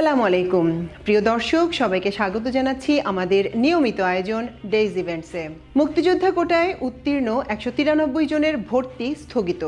আসসালামু আলাইকুম। প্রিয় দর্শক, সবাইকে স্বাগত জানাচ্ছি আমাদের নিয়মিত আয়োজন ডেইজ ইভেন্টসে মুক্তিযোদ্ধা কোটায় উত্তীর্ণ একশো তিরানব্বই জনের ভর্তি স্থগিত।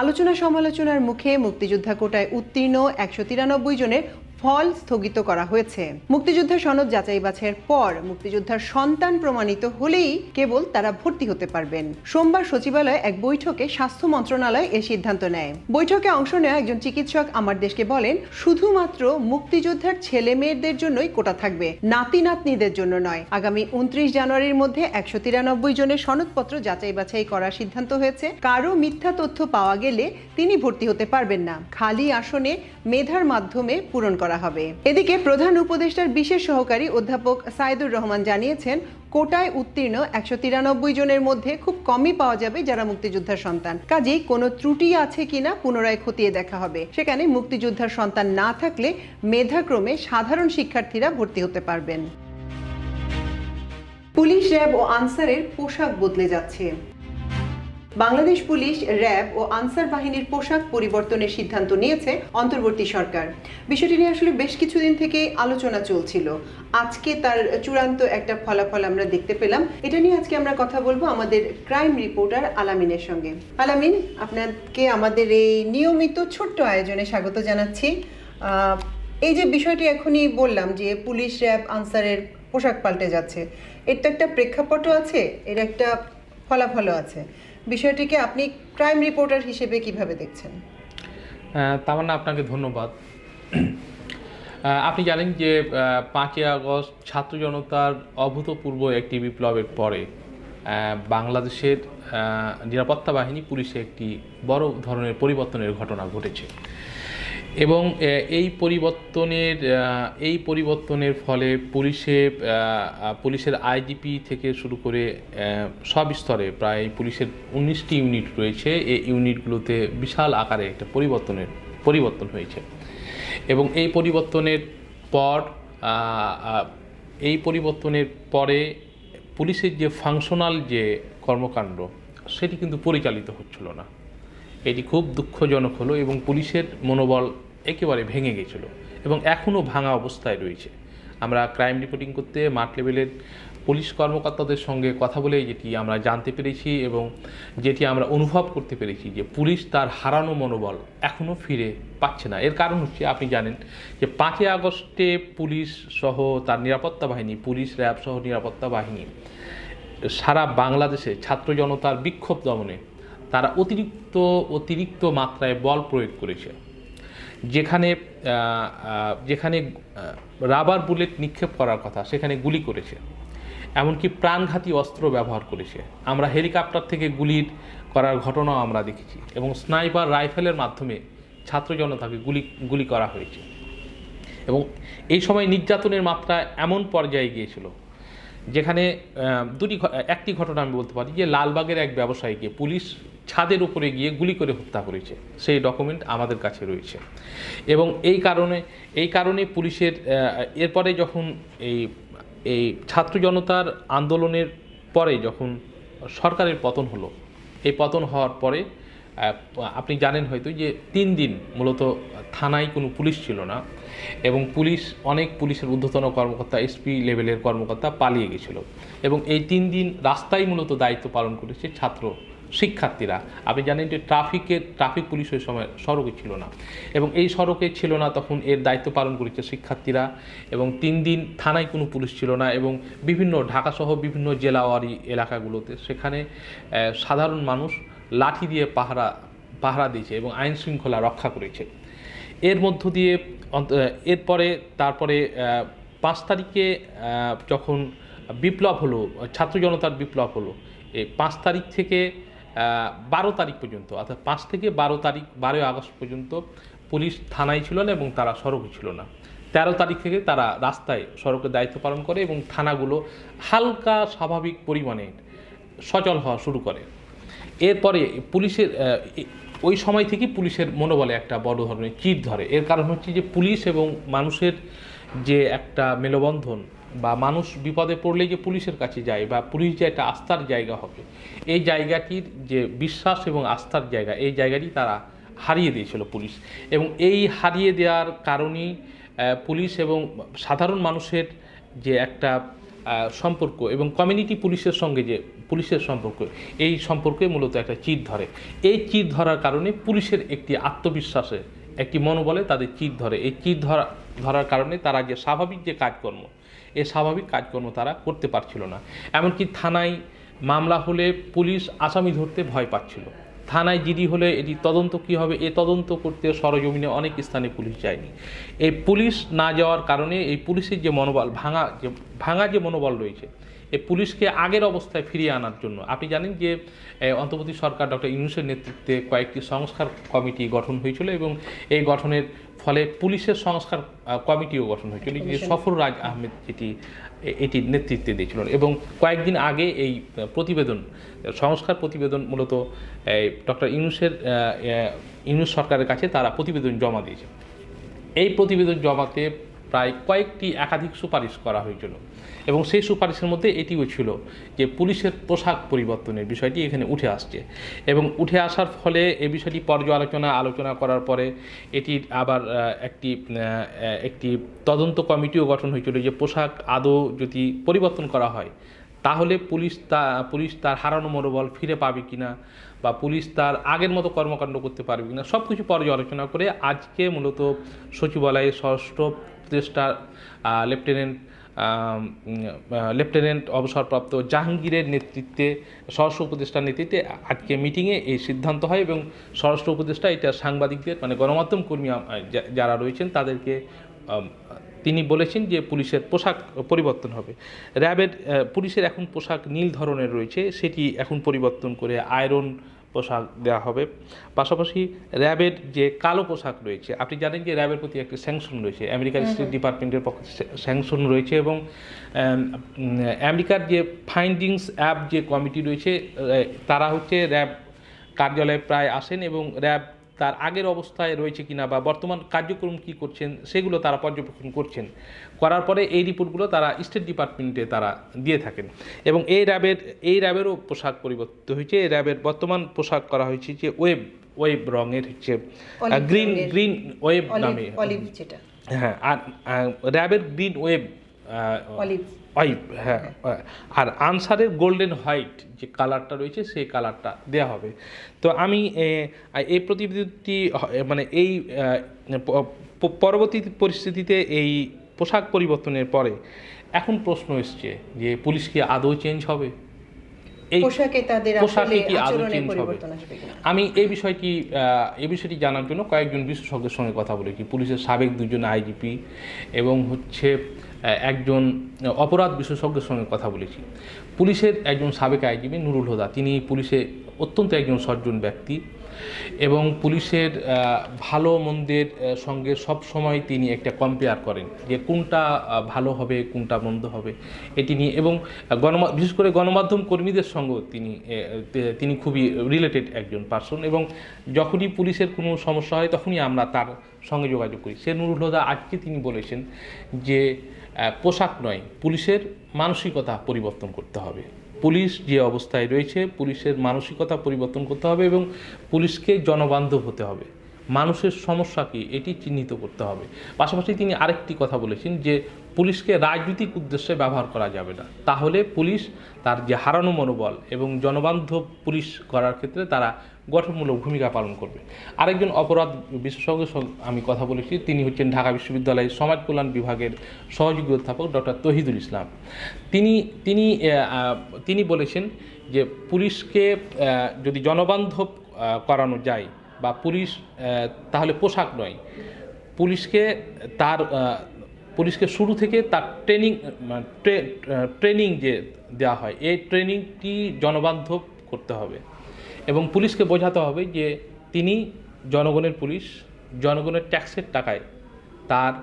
আলোচনা সমালোচনার মুখে মুক্তিযোদ্ধা কোটায় উত্তীর্ণ একশো তিরানব্বই জনের ফল স্থগিত করা হয়েছে। মুক্তিযোদ্ধা সনদ যাচাই বাছাইয়ের পর মুক্তিযোদ্ধার সন্তান প্রমাণিত হলেই কেবল তারা ভর্তি হতে পারবেন। সোমবার সচিবালয়ে এক বৈঠকে স্বাস্থ্য মন্ত্রণালয় এ সিদ্ধান্ত নেয়। বৈঠকে অংশ নেওয়া একজন চিকিৎসক আমার দেশকে বলেন, শুধুমাত্র মুক্তিযোদ্ধার ছেলে মেয়েদের জন্যই কোটা থাকবে নাতি নাতনিদের জন্য নয়। আগামী উনত্রিশ জানুয়ারির মধ্যে একশো তিরানব্বই জনের সনদপত্র যাচাই বাছাই করার সিদ্ধান্ত হয়েছে। কারও মিথ্যা তথ্য পাওয়া গেলে তিনি ভর্তি হতে পারবেন না। খালি আসনে মেধার মাধ্যমে পূরণ করা হবে। এদিকে প্রধান উপদেষ্টার বিশেষ সহকারী অধ্যাপক সাইদুর রহমান জানিয়েছেন, কোটায় উত্তীর্ণ একশো তিরানব্বই জনের মধ্যে খুব কমই পাওয়া যাবে যারা মুক্তিযোদ্ধার সন্তান। কাজেই কোনো ত্রুটি আছে কিনা পুনরায় খতিয়ে দেখা হবে। সেখানে মুক্তিযোদ্ধার সন্তান না থাকলে মেধাক্রমে সাধারণ শিক্ষার্থীরা ভর্তি হতে পারবেন। পুলিশ র্যাব ও আনসারের পোশাক বদলে যাচ্ছে। বাংলাদেশ পুলিশ, র্যাব ও আনসার বাহিনীর পোশাক পরিবর্তনের সিদ্ধান্ত নিয়েছে অন্তর্বর্তী সরকার। বিষয়টি নিয়ে আসলে বেশ কিছুদিন থেকে আলোচনা চলছিল। আজকে তার চূড়ান্ত একটা ফলাফল আমরা দেখতে পেলাম। এটা নিয়ে আজকে আমরা কথা বলব আমাদের ক্রাইম রিপোর্টার আলামিনের সঙ্গে। আলামিন, আপনাকে আমাদের এই নিয়মিত ছোট্ট আয়োজনে স্বাগত জানাচ্ছি। এই যে বিষয়টি এখনই বললাম যে পুলিশ, র্যাব, আনসারের পোশাক পাল্টে যাচ্ছে, এর তো একটা প্রেক্ষাপটও আছে, এর একটা ফলাফলও আছে। বিষয়টিকে আপনি ক্রাইম রিপোর্টার হিসেবে কীভাবে দেখছেন? তামান্না, আপনাকে ধন্যবাদ। আপনি জানেন যে পাঁচই আগস্ট ছাত্র জনতার অভূতপূর্ব একটি বিপ্লবের পরে বাংলাদেশের নিরাপত্তা বাহিনী পুলিশে একটি বড় ধরনের পরিবর্তনের ঘটনা ঘটেছে। এবং এই পরিবর্তনের এই পরিবর্তনের ফলে পুলিশে পুলিশের আইজিপি থেকে শুরু করে সব স্তরে প্রায় পুলিশের উনিশটি ইউনিট রয়েছে। এই ইউনিটগুলোতে বিশাল আকারে একটা পরিবর্তনের, পরিবর্তন হয়েছে। এবং এই পরিবর্তনের পর এই পরিবর্তনের পরে পুলিশের যে ফাংশনাল যে কর্মকাণ্ড, সেটি কিন্তু পরিচালিত হচ্ছিল না। এটি খুব দুঃখজনক হলো এবং পুলিশের মনোবল একেবারে ভেঙে গেছিল এবং এখনও ভাঙা অবস্থায় রয়েছে। আমরা ক্রাইম রিপোর্টিং করতে, মাঠ লেভেলের পুলিশ কর্মকর্তাদের সঙ্গে কথা বলে যেটি আমরা জানতে পেরেছি এবং যেটি আমরা অনুভব করতে পেরেছি যে পুলিশ তার হারানো মনোবল এখনও ফিরে পাচ্ছে না। এর কারণ হচ্ছে, আপনি জানেন যে পাঁচই আগস্টে পুলিশ সহ তার নিরাপত্তা বাহিনী, পুলিশ র্যাব সহ নিরাপত্তা বাহিনী, সারা বাংলাদেশে ছাত্র জনতার বিক্ষোভ দমনে তারা অতিরিক্ত অতিরিক্ত মাত্রায় বল প্রয়োগ করেছে। যেখানে যেখানে রাবার বুলেট নিক্ষেপ করার কথা সেখানে গুলি করেছে। এমনকি প্রাণঘাতী অস্ত্র ব্যবহার করেছে। আমরা হেলিকপ্টার থেকে গুলির করার ঘটনাও আমরা দেখেছি এবং স্নাইপার রাইফেলের মাধ্যমে ছাত্র জনতাকে গুলি গুলি করা হয়েছে। এবং এই সময় নির্যাতনের মাত্রা এমন পর্যায়ে গিয়েছিল যেখানে দুটি একটি ঘটনা আমি বলতে পারি যে লালবাগের এক ব্যবসায়ীকে পুলিশ ছাদের উপরে গিয়ে গুলি করে হত্যা করেছে। সেই ডকুমেন্ট আমাদের কাছে রয়েছে। এবং এই কারণে এই কারণে পুলিশের এরপরে যখন এই এই ছাত্র জনতার আন্দোলনের পরে যখন সরকারের পতন হলো, এই পতন হওয়ার পরে আপনি জানেন হয়তো যে তিন দিন মূলত থানায় কোনো পুলিশ ছিল না এবং পুলিশ, অনেক পুলিশের ঊর্ধ্বতন কর্মকর্তা, এসপি লেভেলের কর্মকর্তা পালিয়ে গেছিল। এবং এই তিন দিন রাস্তায় মূলত দায়িত্ব পালন করেছে ছাত্র শিক্ষার্থীরা। আপনি জানেন যে ট্রাফিকের ট্রাফিক পুলিশ ওই সময় সড়কে ছিল না। এবং এই সড়কে ছিল না তখন এর দায়িত্ব পালন করেছে শিক্ষার্থীরা। এবং তিন দিন থানায় কোনো পুলিশ ছিল না এবং বিভিন্ন ঢাকাসহ বিভিন্ন জেলাওয়ারি এলাকাগুলোতে সেখানে সাধারণ মানুষ লাঠি দিয়ে পাহারা পাহারা দিয়েছে এবং আইন শৃঙ্খলা রক্ষা করেছে। এর মধ্য দিয়ে এরপরে, তারপরে পাঁচ তারিখে যখন বিপ্লব হলো, ছাত্র জনতার বিপ্লব হলো এই পাঁচ তারিখ থেকে বারো তারিখ পর্যন্ত, অর্থাৎ পাঁচ থেকে বারো তারিখ, বারোই আগস্ট পর্যন্ত পুলিশ থানায় ছিল না এবং তারা সড়কে ছিল না। তেরো তারিখ থেকে তারা রাস্তায় সড়কের দায়িত্ব পালন করে এবং থানাগুলো হালকা স্বাভাবিক পরিমাণে সচল হওয়া শুরু করে। এরপরে পুলিশের ওই সময় থেকেই পুলিশের মনোবলে একটা বড় ধরনের চিট ধরে। এর কারণ হচ্ছে যে পুলিশ এবং মানুষের যে একটা মেলবন্ধন বা মানুষ বিপদে পড়লে যে পুলিশের কাছে যায় বা পুলিশ যে একটা আস্থার জায়গা হবে, এই জায়গাটির যে বিশ্বাস এবং আস্থার জায়গা, এই জায়গাটি তারা হারিয়ে দিয়েছিল পুলিশ। এবং এই হারিয়ে দেওয়ার কারণেই পুলিশ এবং সাধারণ মানুষের যে একটা সম্পর্ক এবং কমিউনিটি পুলিশের সঙ্গে যে, পুলিশের সম্পর্ক, এই সম্পর্কে মূলত একটা চির ধরে। এই চির ধরার কারণে পুলিশের একটি আত্মবিশ্বাসে একটি মনোবলে তাদের চির ধরে। এই চির ধরা, ধরার কারণে তারা যে স্বাভাবিক যে কাজকর্ম, এ স্বাভাবিক কাজকর্ম তারা করতে পারছিল না। এমনকি থানায় মামলা হলে পুলিশ আসামি ধরতে ভয় পাচ্ছিল। থানায় জিডি হলে এটি তদন্ত কী হবে, এ তদন্ত করতে সরজমিনে অনেক স্থানে পুলিশ যায়নি। এই পুলিশ না যাওয়ার কারণে এই পুলিশের যে মনোবল, ভাঙা যে ভাঙা যে মনোবল রয়েছে পুলিশকে আগের অবস্থায় ফিরিয়ে আনার জন্য। আপনি জানেন যে অন্তর্বর্তী সরকার ডক্টর ইউনুসের নেতৃত্বে কয়েকটি সংস্কার কমিটি গঠন হয়েছিল এবং এই গঠনের ফলে পুলিশের সংস্কার কমিটিও গঠন হয়েছিল। যে সফর রাজ আহমেদ যেটি এটি নেতৃত্বে দিয়েছিলেন এবং কয়েকদিন আগে এই প্রতিবেদন সংস্কার প্রতিবেদন মূলত ডক্টর ইউনুসের ইউনুস সরকারের কাছে তারা প্রতিবেদন জমা দিয়েছে। এই প্রতিবেদন জমাতে প্রায় কয়েকটি একাধিক সুপারিশ করা হয়েছিল। এবং সেই সুপারিশের মধ্যে এটিও ছিল যে পুলিশের পোশাক পরিবর্তনের বিষয়টি এখানে উঠে আসছে। এবং উঠে আসার ফলে এ বিষয়টি পর্যালোচনা আলোচনা করার পরে এটি আবার একটি একটি তদন্ত কমিটিও গঠন হয়েছিল যে পোশাক আদৌ যদি পরিবর্তন করা হয়, তাহলে পুলিশ তা, পুলিশ তার হারানো মনোবল ফিরে পাবে কিনা বা পুলিশ তার আগের মতো কর্মকাণ্ড করতে পারবে কিনা সব কিছু পর্যালোচনা করে আজকে মূলত সচিবালয়ে ষষ্ঠ উপদেষ্টা লেফটেন্যান্ট লেফটেন্যান্ট অবসরপ্রাপ্ত জাহাঙ্গীরের নেতৃত্বে, স্বরাষ্ট্র উপদেষ্টার নেতৃত্বে আজকে মিটিংয়ে এই সিদ্ধান্ত হয় এবং স্বরাষ্ট্র উপদেষ্টা এটা সাংবাদিকদের মানে গণমাধ্যম কর্মী যারা রয়েছেন তাদেরকে তিনি বলেছেন যে পুলিশের পোশাক পরিবর্তন হবে। র্যাবের পুলিশের এখন পোশাক নীল ধরনের রয়েছে, সেটি এখন পরিবর্তন করে আয়রন পোশাক দেওয়া হবে। পাশাপাশি র্যাবের যে কালো পোশাক রয়েছে আপনি জানেন যে র্যাবের প্রতি একটি স্যাংশন রয়েছে। আমেরিকার স্টেট ডিপার্টমেন্টের পক্ষে স্যাংশন রয়েছে এবং আমেরিকার যে ফাইন্ডিংস অ্যাপ যে কমিটি রয়েছে তারা হচ্ছে র্যাব কার্যালয়ে প্রায় আসেন এবং র্যাব তার আগের অবস্থায় রয়েছে কিনা বা বর্তমান কার্যক্রম কি করছেন সেগুলো তারা পর্যবেক্ষণ করছেন। করার পরে এই রিপোর্টগুলো তারা স্টেট ডিপার্টমেন্টে তারা দিয়ে থাকেন। এবং এই র্যাবের এই র্যাবেরও পোশাক পরিবর্তিত হয়েছে। এই র্যাবের বর্তমান পোশাক করা হয়েছে যে ওয়েব ওয়েব রঙের হচ্ছে গ্রিন গ্রিন ওয়েব নামে। হ্যাঁ আর র্যাবের গ্রিন ওয়েব অলিভ। হোয়াইট হ্যাঁ আর আনসারের গোল্ডেন হোয়াইট যে কালারটা রয়েছে সেই কালারটা দেওয়া হবে। তো আমি এই প্রতিবেদনটি মানে এই পরবর্তী পরিস্থিতিতে এই পোশাক পরিবর্তনের পরে এখন প্রশ্ন এসছে যে পুলিশ কি আদৌ চেঞ্জ হবে? এই পোশাকে তাদের পোশাকে কি আদৌ চেঞ্জ হবে? আমি এই বিষয়টি এই বিষয়টি জানার জন্য কয়েকজন বিশেষজ্ঞের সঙ্গে কথা বলেছি। পুলিশের সাবেক দুজন আইজিপি এবং হচ্ছে একজন অপরাধ বিশেষজ্ঞের সঙ্গে কথা বলেছি। পুলিশের একজন সাবেক আইজিপি নুরুল হোদা, তিনি পুলিশে অত্যন্ত একজন সজ্জন ব্যক্তি এবং পুলিশের ভালো মন্দের সঙ্গে সব সময় তিনি একটা কম্পেয়ার করেন যে কোনটা ভালো হবে, কোনটা মন্দ হবে এটি নিয়ে এবং গণমা, বিশেষ করে গণমাধ্যম কর্মীদের সঙ্গেও তিনি তিনি খুবই রিলেটেড একজন পার্সন এবং যখনই পুলিশের কোনো সমস্যা হয় তখনই আমরা তার সঙ্গে যোগাযোগ করি। সে নুরুল হোদা আজকে তিনি বলেছেন যে পোশাক নয়, পুলিশের মানসিকতা পরিবর্তন করতে হবে। পুলিশ যে অবস্থায় রয়েছে, পুলিশের মানসিকতা পরিবর্তন করতে হবে এবং পুলিশকে জনবান্ধব হতে হবে। মানুষের সমস্যা কি? এটি চিহ্নিত করতে হবে। পাশাপাশি তিনি আরেকটি কথা বলেছেন যে, পুলিশকে রাজনৈতিক উদ্দেশ্যে ব্যবহার করা যাবে না। তাহলে পুলিশ তার যে হারানো মনোবল এবং জনবান্ধব পুলিশ করার ক্ষেত্রে তারা গঠনমূলক ভূমিকা পালন করবে। আরেকজন অপরাধ বিশেষজ্ঞের সঙ্গে আমি কথা বলেছি, তিনি হচ্ছেন ঢাকা বিশ্ববিদ্যালয়ের সমাজ কল্যাণ বিভাগের সহযোগী অধ্যাপক ডক্টর তহিদুল ইসলাম। তিনি তিনি তিনি বলেছেন যে, পুলিশকে যদি জনবান্ধব করানো যায় বা পুলিশ তাহলে পোশাক নয়। পুলিশকে তার পুলিশকে শুরু থেকে তার ট্রেনিং ট্রেনিং যে দেওয়া হয়, এই ট্রেনিংটি জনবান্ধব করতে হবে। এবং পুলিশকে বোঝাতে হবে যে তিনি জনগণের পুলিশ, জনগণের ট্যাক্সের টাকায় তার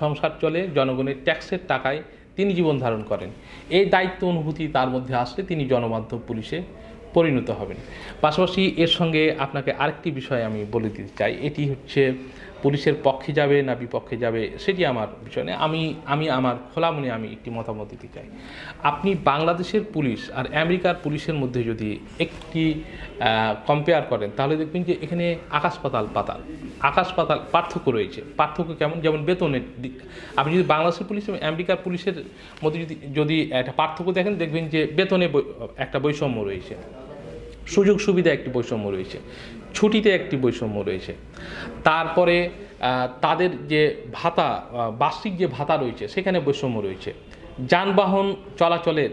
সংসার চলে, জনগণের ট্যাক্সের টাকায় তিনি জীবন ধারণ করেন। এই দায়িত্ব অনুভূতি তার মধ্যে আসলে তিনি জনমাধ্যম পুলিশে পরিণত হবেন। পাশাপাশি এর সঙ্গে আপনাকে আরেকটি বিষয় আমি বলে দিতে চাই। এটি হচ্ছে পুলিশের পক্ষে যাবে না বিপক্ষে যাবে, সেটি আমার বিষয় নয়। আমি আমি আমার খোলা মনে আমি একটি মতামত দিতে চাই। আপনি বাংলাদেশের পুলিশ আর আমেরিকার পুলিশের মধ্যে যদি একটি কম্পেয়ার করেন, তাহলে দেখবেন যে এখানে আকাশ পাতাল পাতাল। আকাশ পাতাল পার্থক্য রয়েছে। পার্থক্য কেমন? যেমন বেতনের দিক। আপনি যদি বাংলাদেশের পুলিশ এবং আমেরিকার পুলিশের মধ্যে যদি যদি একটা পার্থক্য দেখেন, দেখবেন যে বেতনে একটা বৈষম্য রয়েছে। সুযোগ সুবিধা একটি বৈষম্য রয়েছে। ছুটিতে একটি বৈষম্য রয়েছে। তারপরে তাদের যে ভাতা বার্ষিক যে ভাতা রয়েছে, সেখানে বৈষম্য রয়েছে। যানবাহন চলাচলের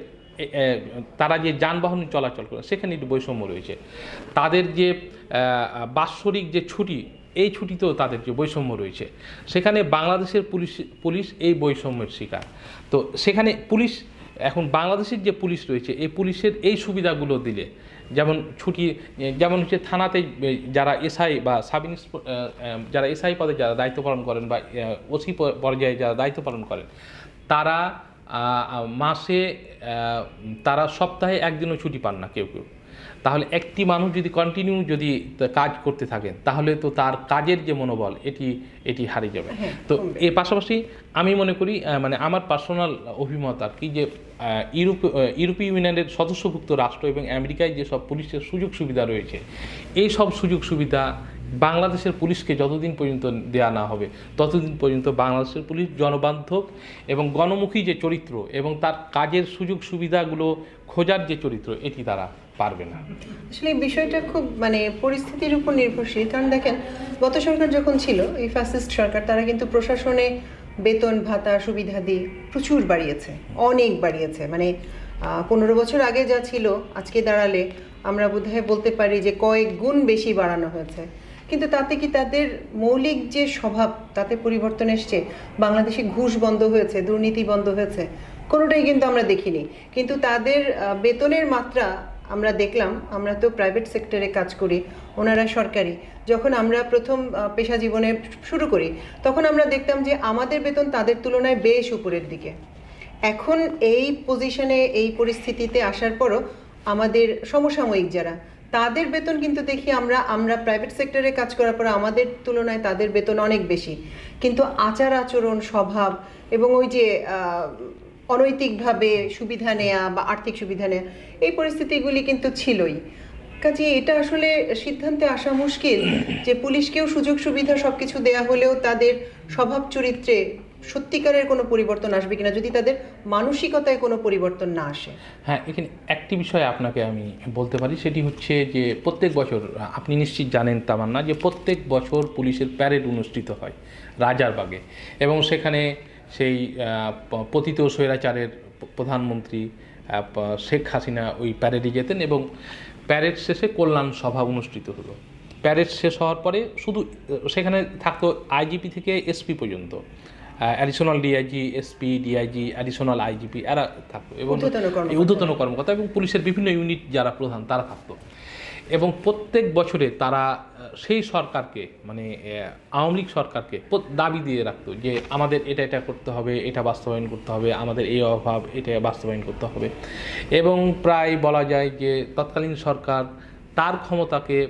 তারা যে যানবাহন চলাচল করে, সেখানে একটি বৈষম্য রয়েছে। তাদের যে বাৎসরিক যে ছুটি, এই ছুটিতেও তাদের যে বৈষম্য রয়েছে। সেখানে বাংলাদেশের পুলিশ পুলিশ এই বৈষম্যের শিকার। তো সেখানে পুলিশ, এখন বাংলাদেশের যে পুলিশ রয়েছে, এই পুলিশের এই সুবিধাগুলো দিলে যেমন ছুটি, যেমন হচ্ছে থানাতে যারা এসআই বা সাব যারা এসআই পদে যারা দায়িত্ব পালন করেন বা ওসি পর্যায়ে যারা দায়িত্ব পালন করেন, তারা মাসে তারা সপ্তাহে একদিনও ছুটি পান না কেউ কেউ। তাহলে একটি মানুষ যদি কন্টিনিউ যদি কাজ করতে থাকেন তাহলে তো তার কাজের যে মনোবল এটি এটি হারিয়ে যাবে। হ্যাঁ, তো এর পাশাপাশি আমি মনে করি মানে আমার পার্সোনাল অভিমত আর কি যে ইউরোপ ইউরোপীয় ইউনিয়নের সদস্যভুক্ত রাষ্ট্র এবং আমেরিকায় যেসব পুলিশের সুযোগ সুবিধা রয়েছে এই সব সুযোগ সুবিধা বাংলাদেশের পুলিশকে যতদিন পর্যন্ত দেয়া না হবে, ততদিন পর্যন্ত বাংলাদেশের পুলিশ, জনবান্ধব এবং গণমুখী যে চরিত্র এবং তার কাজের সুযোগ সুবিধাগুলো খোঁজার যে চরিত্র, এটি তারা পারবে না। আসলে এই বিষয়টা খুব মানে পরিস্থিতির উপর নির্ভরশীল। কারণ দেখেন, গত সরকার যখন ছিল, এই ফ্যাসিস্ট সরকার, তারা কিন্তু প্রশাসনে বেতন, ভাতা সুবিধাদি প্রচুর বাড়িয়েছে, অনেক বাড়িয়েছে। মানে পনেরো বছর আগে যা ছিল, আজকে দাঁড়ালে আমরা বোধহয় বলতে পারি যে কয়েক গুণ বেশি বাড়ানো হয়েছে। কিন্তু তাতে কি তাদের মৌলিক যে স্বভাব, তাতে পরিবর্তন এসছে? বাংলাদেশে ঘুষ বন্ধ হয়েছে, দুর্নীতি বন্ধ হয়েছে, কোনোটাই কিন্তু আমরা দেখিনি। কিন্তু তাদের বেতনের মাত্রা আমরা দেখলাম, আমরা তো প্রাইভেট সেক্টরে কাজ করি, ওনারা সরকারি। যখন আমরা প্রথম পেশা জীবনে শুরু করি, তখন আমরা দেখতাম যে আমাদের বেতন তাদের তুলনায় বেশ উপরের দিকে। এখন এই পজিশনে এই পরিস্থিতিতে আসার পরও আমাদের সমসাময়িক যারা তাদের বেতন কিন্তু দেখি আমরা আমরা প্রাইভেট সেক্টরে কাজ করার পর আমাদের তুলনায় তাদের বেতন অনেক বেশি। কিন্তু আচার আচরণ, স্বভাব এবং ওই যে অনৈতিকভাবে সুবিধা নেয়া বা আর্থিক সুবিধা নেয়া, এই পরিস্থিতিগুলি কিন্তু ছিলই। কাজে এটা আসলে সিদ্ধান্তে আসা মুশকিল যে পুলিশকেও সুযোগ সুবিধা সবকিছু দেয়া হলেও তাদের স্বভাব চরিত্রে সত্যিকারের কোনো পরিবর্তন আসবে কিনা, যদি তাদের মানসিকতায় কোনো পরিবর্তন না আসে? হ্যাঁ এখানে একটি বিষয় আপনাকে আমি বলতে পারি, সেটি হচ্ছে যে প্রত্যেক বছর, আপনি নিশ্চিত জানেন তামান না যে প্রত্যেক বছর পুলিশের প্যারেড অনুষ্ঠিত হয় রাজারবাগে এবং সেখানে সেই পতিত স্বৈরাচারের প্রধানমন্ত্রী শেখ হাসিনা ওই প্যারেডে যেতেন এবং প্যারেড শেষে কল্যাণ সভা অনুষ্ঠিত হলো। প্যারেড শেষ হওয়ার পরে শুধু, সেখানে থাকতো আইজিপি থেকে এসপি পর্যন্ত। Additional DIG SP DIG additional IGP এরা থাকতো। এবং ঊর্ধ্বতন কর্মকর্তা। এই ঊর্ধ্বতন কর্মকর্তা এবং পুলিশের বিভিন্ন ইউনিট যারা প্রধান তারা থাকতো। এবং প্রত্যেক বছরে তারা সেই সরকারকে মানে আওয়ামী লীগ সরকারকে দাবি দিয়ে রাখতো যে আমাদের এটা এটা করতে হবে এটা বাস্তবায়ন করতে হবে আমাদের এই অভাব এটা বাস্তবায়ন করতে হবে। এবং প্রায় বলা যায় যে তৎকালীন সরকার তার ক্ষমতাকে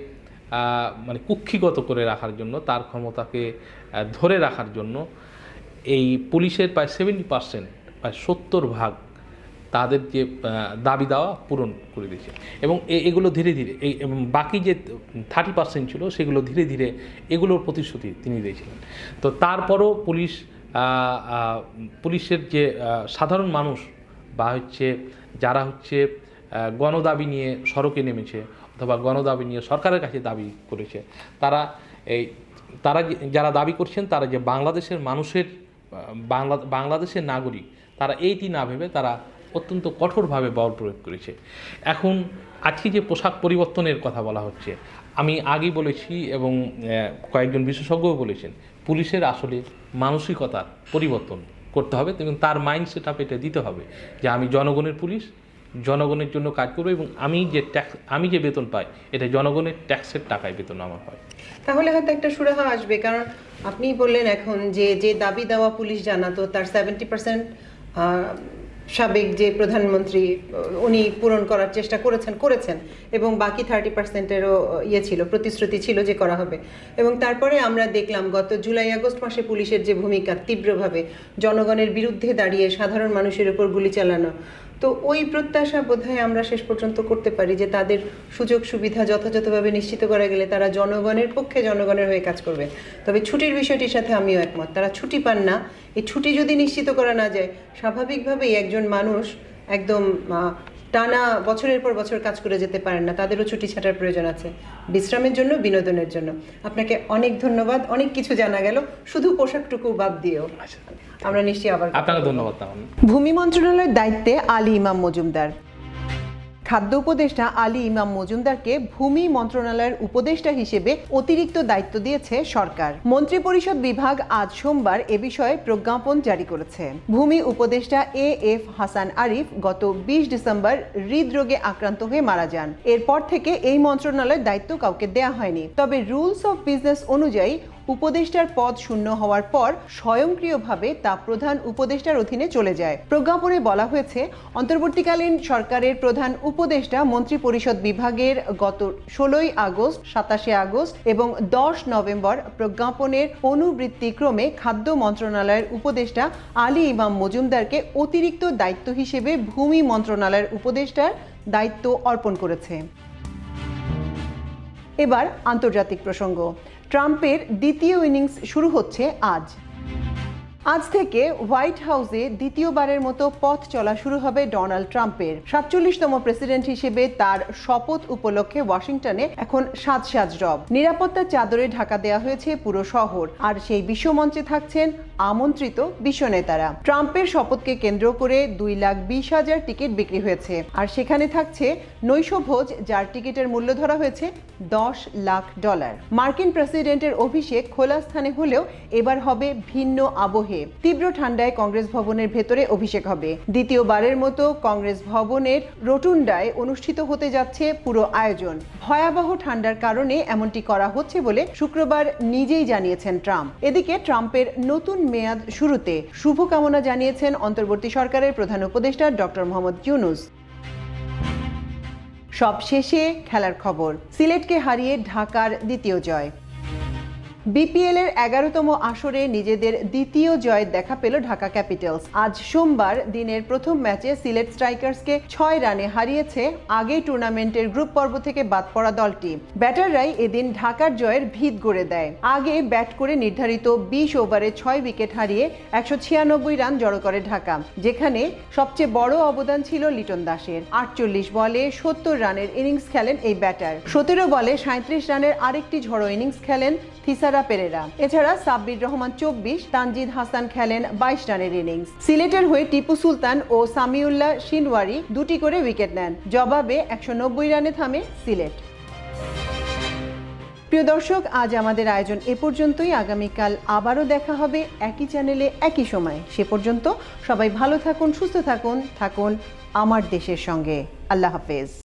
মানে কুক্ষিগত করে রাখার জন্য তার ক্ষমতাকে ধরে রাখার জন্য এই পুলিশের প্রায় সেভেন্টি পার্সেন্ট প্রায় সত্তর ভাগ তাদের যে দাবি দেওয়া পূরণ করে দিয়েছে। এবং এগুলো ধীরে ধীরে, এই বাকি যে থার্টি পার্সেন্ট ছিল, সেগুলো ধীরে ধীরে এগুলোর প্রতিশ্রুতি তিনি দিয়েছিলেন। তো তারপরও পুলিশ পুলিশের যে সাধারণ মানুষ বা হচ্ছে যারা হচ্ছে গণদাবি নিয়ে সড়কে নেমেছে অথবা গণদাবি নিয়ে সরকারের কাছে দাবি করেছে, তারা এই, তারা যারা দাবি করছেন, তারা যে বাংলাদেশের মানুষের বাংলা বাংলাদেশের নাগরিক, তারা এইটি না ভেবে তারা অত্যন্ত কঠোরভাবে বল প্রয়োগ করেছে। এখন আজকে যে পোশাক পরিবর্তনের কথা বলা হচ্ছে, আমি আগে বলেছি এবং কয়েকজন বিশেষজ্ঞও বলেছেন, পুলিশের আসলে মানসিকতার পরিবর্তন করতে হবে। এবং তার মাইন্ড সেট এটা দিতে হবে যে আমি জনগণের পুলিশ জনগণের জন্য কাজ করব এবং আমি যে ট্যাক্স আমি যে বেতন পাই, এটা জনগণের ট্যাক্সের টাকায় বেতন আমার হয়। তাহলে হয়তো একটা সুরাহা আসবে, কারণ আপনি বললেন এখন যে যে দাবি দেওয়া পুলিশ জানাতো, তার সেভেন্টি পার্সেন্ট সাবেক যে প্রধানমন্ত্রী, উনি পূরণ করার চেষ্টা করেছেন করেছেন, এবং বাকি থার্টি পার্সেন্টেরও ইয়ে ছিল, প্রতিশ্রুতি ছিল যে করা হবে। এবং তারপরে আমরা দেখলাম, গত জুলাই, আগস্ট মাসে পুলিশের যে ভূমিকা তীব্রভাবে জনগণের বিরুদ্ধে দাঁড়িয়ে সাধারণ মানুষের উপর গুলি চালানো তো ওই প্রত্যাশা বোধহয় আমরা শেষ পর্যন্ত করতে পারি যে তাদের সুযোগ সুবিধা যথাযথভাবে নিশ্চিত করা গেলে তারা জনগণের পক্ষে জনগণের হয়ে কাজ করবে। তবে ছুটির বিষয়টির সাথে আমিও একমত। তারা ছুটি পান না। এই ছুটি যদি নিশ্চিত করা না যায়, স্বাভাবিকভাবেই একজন মানুষ একদম টানা বছরের পর বছর কাজ করে যেতে পারেন না। তাদেরও ছুটি ছাটার প্রয়োজন আছে বিশ্রামের জন্য, বিনোদনের জন্য। আপনাকে অনেক ধন্যবাদ। অনেক কিছু জানা গেল। শুধু পোশাকটুকু বাদ দিয়েও। আমরা নিশ্চয়ই আবার আপনাকে ধন্যবাদ ভূমি মন্ত্রণালয়ের দায়িত্বে আলী ইমাম মজুমদার। খাদ্য উপদেষ্টা আলী ইমাম মজুমদারকে ভূমি মন্ত্রণালয়ের উপদেষ্টা হিসেবে অতিরিক্ত দায়িত্ব দিয়েছে সরকার। মন্ত্রিপরিষদ বিভাগ আজ সোমবার এ বিষয়ে প্রজ্ঞাপন জারি করেছে। ভূমি উপদেষ্টা এ এফ হাসান আরিফ গত বিশ ডিসেম্বর হৃদরোগে আক্রান্ত হয়ে মারা যান। এরপর থেকে এই মন্ত্রণালয়ের দায়িত্ব কাউকে দেয়া হয়নি। তবে রুলস অফ বিজনেস অনুযায়ী উপদেষ্টার পদ শূন্য হওয়ার পর স্বয়ংক্রিয়ভাবে তা প্রধান উপদেষ্টার অধীনে চলে যায়। প্রজ্ঞাপনে বলা হয়েছে, অন্তর্বর্তীকালীন সরকারের প্রধান উপদেষ্টা মন্ত্রী পরিষদ বিভাগের গত ষোলোই আগস্ট, সাতাশে আগস্ট এবং দশ নভেম্বর প্রজ্ঞাপনের অনুবৃত্তিক্রমে খাদ্য মন্ত্রণালয়ের উপদেষ্টা আলী ইমাম মজুমদারকে অতিরিক্ত দায়িত্ব হিসেবে ভূমি মন্ত্রণালয়ের উপদেষ্টার দায়িত্ব অর্পণ করেছে। এবার আন্তর্জাতিক প্রসঙ্গ। ট্রাম্পের দ্বিতীয় ইনিংস শুরু হচ্ছে আজ। আজ থেকে হোয়াইট হাউসে দ্বিতীয়বারের মতো পথ চলা শুরু হবে ডোনাল্ড ট্রাম্পের। সাতচল্লিশতম প্রেসিডেন্ট হিসেবে তার শপথ উপলক্ষে ওয়াশিংটনে এখন সাজ সাজ রব। নিরাপত্তার চাদরে ঢাকা দেওয়া হয়েছে পুরো শহর। আর সেই বিশ্বমঞ্চে থাকছেন আমন্ত্রিত বিশ্ব নেতারা। ট্রাম্পের শপথকে কেন্দ্র করে দুই লাখ বিশ হাজার টিকিট বিক্রি হয়েছে। আর সেখানে থাকছে নৈশভোজ, যার টিকিটের মূল্য ধরা হয়েছে দশ লাখ ডলার। মার্কিন প্রেসিডেন্টের অভিষেক খোলা স্থানে হলেও এবার হবে ভিন্ন আবহে। তীব্র ঠান্ডায় কংগ্রেস ভবনের ভেতরে অভিষেক হবে। দ্বিতীয়বারের মতো কংগ্রেস ভবনের রোটুন্ডায় অনুষ্ঠিত হতে যাচ্ছে পুরো আয়োজন। ভয়াবহ ঠান্ডার কারণে এমনটি করা হচ্ছে বলে শুক্রবার নিজেই জানিয়েছেন ট্রাম্প। এদিকে ট্রাম্পের নতুন মেয়াদ শুরুতে শুভকামনা জানিয়েছেন অন্তর্বর্তী সরকারের প্রধান উপদেষ্টা ডক্টর মোহাম্মদ ইউনুস। সব শেষে খেলার খবর, সিলেটকে হারিয়ে ঢাকার দ্বিতীয় জয়। বিপিএল এর এগারোতম আসরে নিজেদের দ্বিতীয় জয় দেখা পেল ঢাকা ক্যাপিটালস। আজ সোমবার দিনের প্রথম ম্যাচে সিলেট স্ট্রাইকার্সকে ছয় রানে হারিয়েছে আগে টুর্নামেন্টের গ্রুপ পর্ব থেকে বাদ পড়া দলটি। ব্যাটাররাই এদিন ঢাকার জয়ের ভিত গড়ে দেয়। আগে ব্যাট করে নির্ধারিত বিশ ওভারে ছয় উইকেট হারিয়ে একশো ছিয়ানব্বই রান জড়ো করে ঢাকা, যেখানে সবচেয়ে বড় অবদান ছিল লিটন দাসের। আটচল্লিশ বলে সত্তর রানের ইনিংস খেলেন এই ব্যাটার। সতেরো বলে সাঁত্রিশ রানের আরেকটি ঝড়ো ইনিংস খেলেন থিসারা পেরেরা। এছাড়া সাব্বির রহমান চব্বিশ, তানজিদ হাসান খেলেন বাইশ রানের ইনিংস। সিলেটের হয়ে টিপু সুলতান ও সামিউল্লাহ শিনওয়ারি দুটি করে উইকেট নেন। জবাবে একশো নব্বই রানে থামে সিলেট। প্রিয় দর্শক, আজ আমাদের আয়োজন এ পর্যন্তই। আগামীকাল আবারও দেখা হবে একই চ্যানেলে একই সময়। সে পর্যন্ত সবাই ভালো থাকুন, সুস্থ থাকুন থাকুন আমার দেশের সঙ্গে। আল্লাহ হাফেজ।